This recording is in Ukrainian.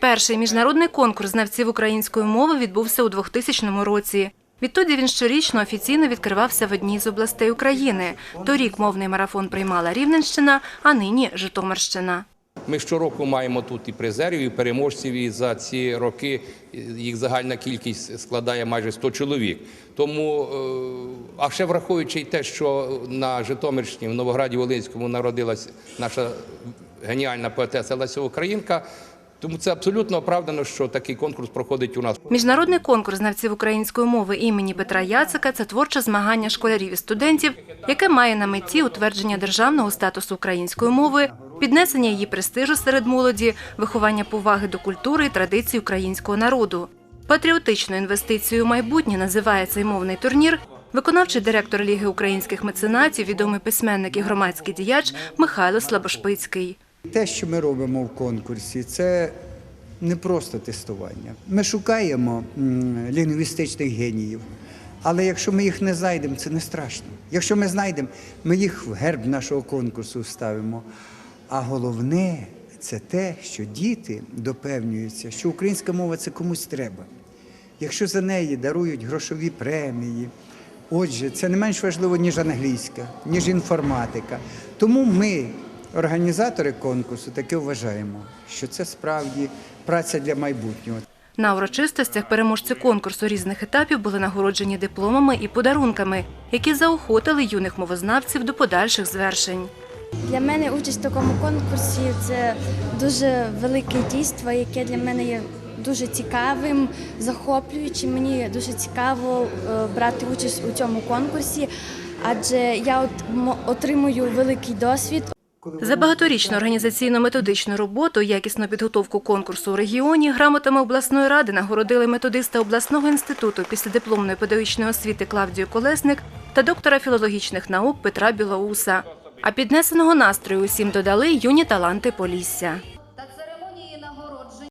Перший міжнародний конкурс знавців української мови відбувся у 2000 році. Відтоді він щорічно офіційно відкривався в одній з областей України. Торік мовний марафон приймала Рівненщина, а нині Житомирщина. Ми щороку маємо тут і призерів, і переможців, і за ці роки їх загальна кількість складає майже 100 чоловік. Тому, е, а ще враховуючи те, що на Житомирщині, в Новограді Волинському народилась наша геніальна поетеса Леся Українка, тому це абсолютно оправдано, що такий конкурс проходить у нас. Міжнародний конкурс знавців української мови імені Петра Яцика це творче змагання школярів і студентів, яке має на меті утвердження державного статусу української мови, піднесення її престижу серед молоді, виховання поваги до культури і традицій українського народу. Патріотичною інвестицією у майбутнє називає цей мовний турнір. Виконавчий директор Ліги українських меценатів, відомий письменник і громадський діяч Михайло Слабошпицький. Те, що ми робимо в конкурсі, це не просто тестування. Ми шукаємо лінгвістичних геніїв. Але якщо ми їх не знайдемо, це не страшно. Якщо ми знайдемо, ми їх в герб нашого конкурсу вставимо. А головне це те, що діти допевнюються, що українська мова це комусь треба. Якщо за неї дарують грошові премії, отже, це не менш важливо, ніж англійська, ніж інформатика. Тому ми, організатори конкурсу, таки вважаємо, що це справді праця для майбутнього. На урочистостях переможці конкурсу різних етапів були нагороджені дипломами і подарунками, які заохотили юних мовознавців до подальших звершень. Для мене участь в такому конкурсі це дуже велике дійство, яке для мене є дуже цікавим, захоплюючим. Мені дуже цікаво е, брати участь у цьому конкурсі, адже я от м- отримую великий досвід. За багаторічну організаційно-методичну роботу, якісну підготовку конкурсу у регіоні, грамотами обласної ради нагородили методиста обласного інституту післядипломної педагогічної освіти Клавдію Колесник та доктора філологічних наук Петра Білоуса. А піднесеного настрою усім додали юні таланти Полісся.